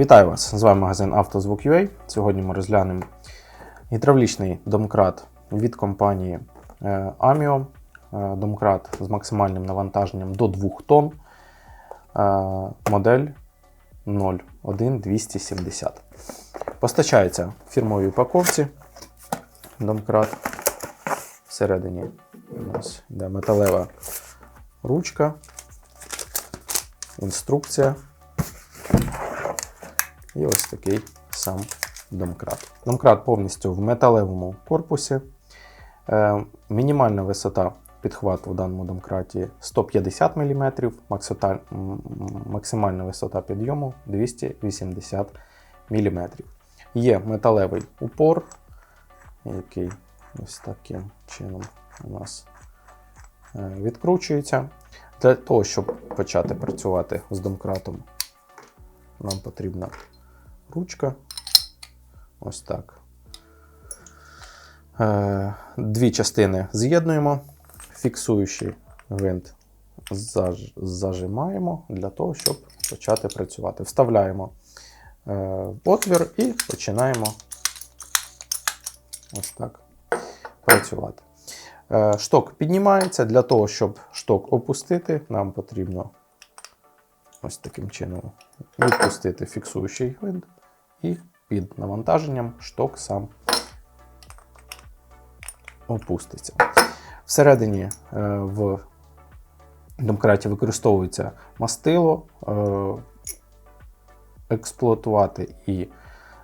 Вітаю вас! З вами магазин «Автозвук.UA». Сьогодні ми розглянемо гідравлічний домкрат від компанії е, Amio. Е, Домкрат з максимальним навантаженням до 2 тонн. Е, Модель 01270. Постачається в фірмовій упаковці. Домкрат. Всередині у нас йде металева ручка, інструкція. І ось такий сам домкрат. Домкрат повністю в металевому корпусі. Е, мінімальна висота підхвату в даному домкраті 150 мм, максимальна висота підйому 280 мм. Є металевий упор, який ось таким чином у нас е, відкручується. Для того, щоб почати працювати з домкратом, нам потрібна ручка. Ось так. Е, Дві частини з'єднуємо, фіксуючий гвинт заж- зажимаємо для того, щоб почати працювати. Вставляємо е, отвір і починаємо ось так працювати. Е, Шток піднімається. Для того, щоб шток опустити, нам потрібно ось таким чином відпустити фіксуючий гвинт, і під навантаженням шток сам опуститься. Всередині е, в домкраті використовується мастило. Е, експлуатувати і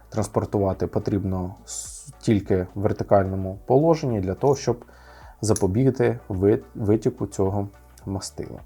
транспортувати потрібно тільки в вертикальному положенні для того, щоб запобігти витіку цього мастила.